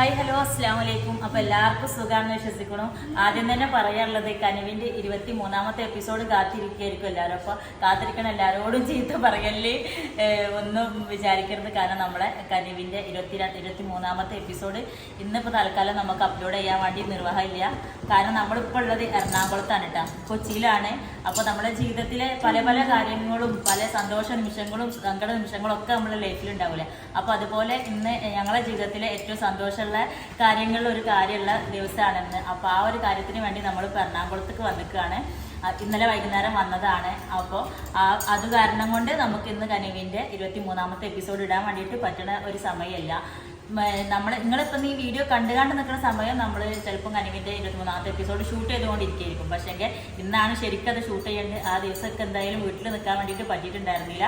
Hi hello അസ്സാം വലൈക്കും അപ്പൊ എല്ലാവർക്കും സുഖമാണെന്ന് വിശ്വസിക്കണം ആദ്യം തന്നെ പറയാനുള്ളത് കനുവിന്റെ ഇരുപത്തി മൂന്നാമത്തെ എപ്പിസോഡ് കാത്തിരിക്കുകയായിരിക്കും എല്ലാവരും. അപ്പോൾ കാത്തിരിക്കണം എല്ലാവരോടും ചീത്ത പറയൽ ഏഹ്, ഒന്നും വിചാരിക്കരുത്. കാരണം നമ്മളെ കനുവിന്റെ ഇരുപത്തി ഇരുപത്തി മൂന്നാമത്തെ എപ്പിസോഡ് ഇന്നിപ്പോ തൽക്കാലം നമുക്ക് അപ്ലോഡ് ചെയ്യാൻ വേണ്ടി നിർവാഹമില്ല. കാരണം നമ്മളിപ്പോൾ ഉള്ളത് എറണാകുളത്താണ് കേട്ടോ കൊച്ചിയിലാണ്. അപ്പോൾ നമ്മുടെ ജീവിതത്തിലെ പല പല കാര്യങ്ങളും പല സന്തോഷ നിമിഷങ്ങളും സങ്കട നിമിഷങ്ങളും ഒക്കെ നമ്മുടെ ലൈഫിൽ ഉണ്ടാവില്ലേ അപ്പോൾ അതുപോലെ ഇന്ന് ഞങ്ങളുടെ ജീവിതത്തിലെ ഏറ്റവും സന്തോഷമുള്ള കാര്യങ്ങളിൽ ഒരു കാര്യമുള്ള ദിവസമാണെന്ന്. അപ്പോൾ ആ ഒരു കാര്യത്തിന് വേണ്ടി നമ്മൾ എറണാകുളത്തേക്ക് വന്നിക്കുകയാണ് ഇന്നലെ വൈകുന്നേരം വന്നതാണ്. അപ്പോൾ ആ അത് കാരണം കൊണ്ട് നമുക്ക് ഇന്ന് കനിവിന്റെ ഇരുപത്തി മൂന്നാമത്തെ എപ്പിസോഡ് ഇടാൻ വേണ്ടിയിട്ട് പറ്റുന്ന ഒരു സമയമല്ല. നമ്മൾ നിങ്ങളിപ്പം ഈ വീഡിയോ കണ്ടു കണ്ട് നിൽക്കുന്ന സമയം നമ്മൾ ചിലപ്പം കനിവിന്റെ ഇരുപത്തിമൂന്നാമത്തെ എപ്പിസോഡ് ഷൂട്ട് ചെയ്തുകൊണ്ടിരിക്കുകയായിരിക്കും. പക്ഷേ ഇന്നാണ് ശരിക്കും അത് ഷൂട്ട് ചെയ്യേണ്ടത് ആ ദിവസമൊക്കെ എന്തായാലും വീട്ടിൽ നിൽക്കാൻ വേണ്ടിയിട്ട് പറ്റിയിട്ടുണ്ടായിരുന്നില്ല.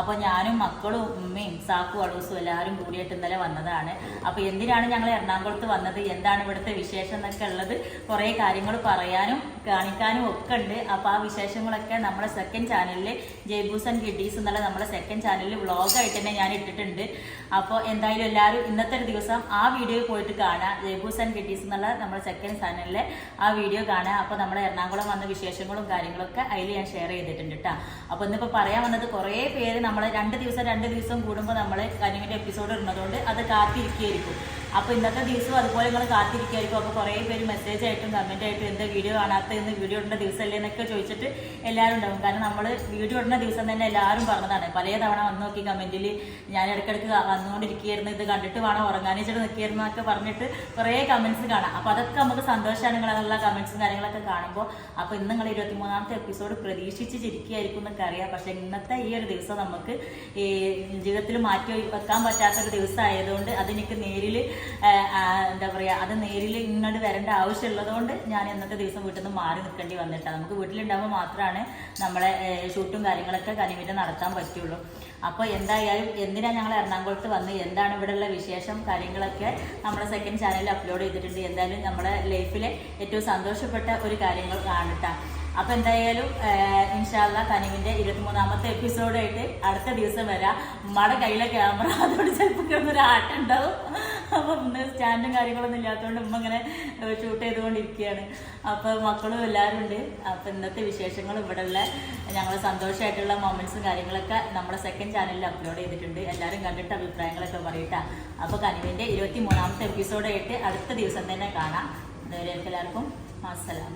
അപ്പോൾ ഞാനും മക്കളും ഉമ്മയും സാക്കു അളൂസും എല്ലാവരും കൂടിയിട്ട് ഇന്നലെ വന്നതാണ്. അപ്പോൾ എന്തിനാണ് ഞങ്ങൾ എറണാകുളത്ത് വന്നത്? എന്താണ് ഇവിടുത്തെ വിശേഷം എന്നൊക്കെ ഉള്ളത് കുറേ കാര്യങ്ങൾ പറയാനും കാണിക്കാനും ഒക്കെ ഉണ്ട്. അപ്പോൾ ആ വിശേഷങ്ങളൊക്കെ നമ്മുടെ സെക്കൻഡ് ചാനലിൽ ജയ്ബൂസ് കിഡീസ് എന്നുള്ള നമ്മുടെ സെക്കൻഡ് ചാനലിൽ വ്ളോഗായിട്ട് തന്നെ ഞാൻ ഇട്ടിട്ടുണ്ട്. അപ്പോൾ എന്തായാലും എല്ലാവരും ഇന്നത്തെ ഒരു ദിവസം ആ വീഡിയോ പോയിട്ട് കാണാം. ജയ്ബൂസ് കിഡീസ് എന്നുള്ള നമ്മുടെ സെക്കൻഡ് ചാനലിലെ ആ വീഡിയോ കാണാം. അപ്പോൾ നമ്മുടെ എറണാകുളം വന്ന വിശേഷങ്ങളും കാര്യങ്ങളൊക്കെ അതിൽ ഞാൻ ഷെയർ ചെയ്തിട്ടുണ്ട് കേട്ടോ അപ്പോൾ ഇന്നിപ്പോൾ പറയാൻ വന്നത് കുറേ പേര് നമ്മൾ രണ്ട് ദിവസം രണ്ട് ദിവസം കൂടുമ്പോൾ നമ്മൾ കനിവിന്റെ എപ്പിസോഡ് ഇടുന്നതുകൊണ്ട് അത് കാത്തിരിക്കുകയായിരിക്കും. അപ്പോൾ ഇന്നത്തെ ദിവസം അതുപോലെ നിങ്ങൾ കാത്തിരിക്കുമായിരിക്കും അപ്പോൾ കുറേ പേര് മെസ്സേജ് ആയിട്ടും കമന്റ് ആയിട്ടും എന്താ വീഡിയോ കാണാത്ത ഇന്ന് വീഡിയോ ഇടുന്ന ദിവസമല്ലേ എന്നൊക്കെ ചോദിച്ചിട്ട് എല്ലാവരും ഉണ്ടാവും. കാരണം നമ്മൾ വീഡിയോ ഇടുന്ന ദിവസം തന്നെ എല്ലാവരും പറഞ്ഞതാണ്. പല തവണ വന്ന് നോക്കി കമന്റിൽ ഞാൻ ഇടയ്ക്കിടയ്ക്ക് വന്നുകൊണ്ടിരിക്കുകയായിരുന്നു ഇത് കണ്ടിട്ട് വേണം ഉറങ്ങാനിച്ചിട്ട് നിൽക്കുകയായിരുന്നു എന്നൊക്കെ പറഞ്ഞിട്ട് കുറേ കമൻസ് കാണാം. അപ്പോൾ അതൊക്കെ നമുക്ക് സന്തോഷമാണ് നിങ്ങളുള്ള കമൻസും കാര്യങ്ങളൊക്കെ കാണുമ്പോൾ അപ്പോൾ ഇന്ന് നിങ്ങൾ ഇരുപത്തിമൂന്നാമത്തെ എപ്പിസോഡ് പ്രതീക്ഷിച്ച് ചിരിക്കുകയായിരിക്കും എന്നൊക്കെ അറിയാം. പക്ഷേ ഇന്നത്തെ ഈ ഒരു ദിവസം നമുക്ക് ഈ ജീവിതത്തിൽ മാറ്റി വെക്കാൻ പറ്റാത്തൊരു ദിവസം ആയതുകൊണ്ട് അതെനിക്ക് നേരിൽ എന്താ പറയുക അത് നേരിൽ ഇങ്ങോട്ട് വരേണ്ട ആവശ്യമുള്ളതുകൊണ്ട് ഞാൻ ഇന്നത്തെ ദിവസം വീട്ടിൽ നിന്ന് മാറി നിൽക്കേണ്ടി വന്നിട്ടാണ് നമുക്ക് വീട്ടിലുണ്ടാകുമ്പോൾ മാത്രമാണ് നമ്മളെ ഷൂട്ടും കാര്യങ്ങളൊക്കെ കനിമിറ്റ് നടത്താൻ പറ്റുള്ളൂ. അപ്പോൾ എന്തായാലും എന്തിനാണ് ഞങ്ങൾ എറണാകുളത്ത് വന്ന് എന്താണ് ഇവിടെയുള്ള വിശേഷം കാര്യങ്ങളൊക്കെ നമ്മുടെ സെക്കൻഡ് ചാനലിൽ അപ്ലോഡ് ചെയ്തിട്ടുണ്ട്. എന്തായാലും നമ്മുടെ ലൈഫിലെ ഏറ്റവും സന്തോഷപ്പെട്ട ഒരു കാര്യങ്ങൾ കാണട്ടാ. അപ്പോൾ എന്തായാലും ഇൻഷാല്ല കനിവിന്റെ ഇരുപത്തിമൂന്നാമത്തെ എപ്പിസോഡായിട്ട് അടുത്ത ദിവസം വരാം. ഉമ്മയുടെ കയ്യിലെ ക്യാമറ അതോട് ചിലപ്പോൾ കിടന്നൊരു ആട്ടം ഉണ്ടാവും. അപ്പോൾ ഇന്ന് സ്റ്റാൻഡും കാര്യങ്ങളൊന്നും ഇല്ലാത്തതുകൊണ്ട് ഉമ്മ ഇങ്ങനെ ഷൂട്ട് ചെയ്തുകൊണ്ടിരിക്കുകയാണ് അപ്പോൾ മക്കളും എല്ലാവരും ഉണ്ട്. അപ്പോൾ ഇന്നത്തെ വിശേഷങ്ങൾ ഇവിടെയുള്ള ഞങ്ങൾ സന്തോഷമായിട്ടുള്ള മൊമെന്റ്സും കാര്യങ്ങളൊക്കെ നമ്മുടെ സെക്കൻഡ് ചാനലിൽ അപ്ലോഡ് ചെയ്തിട്ടുണ്ട്. എല്ലാവരും കണ്ടിട്ട് അഭിപ്രായങ്ങളൊക്കെ പറയട്ടാ. അപ്പോൾ കനുവിന്റെ ഇരുപത്തി മൂന്നാമത്തെ എപ്പിസോഡായിട്ട് അടുത്ത ദിവസം തന്നെ കാണാം. അതുവരെ എല്ലാവർക്കും അസ്സലാം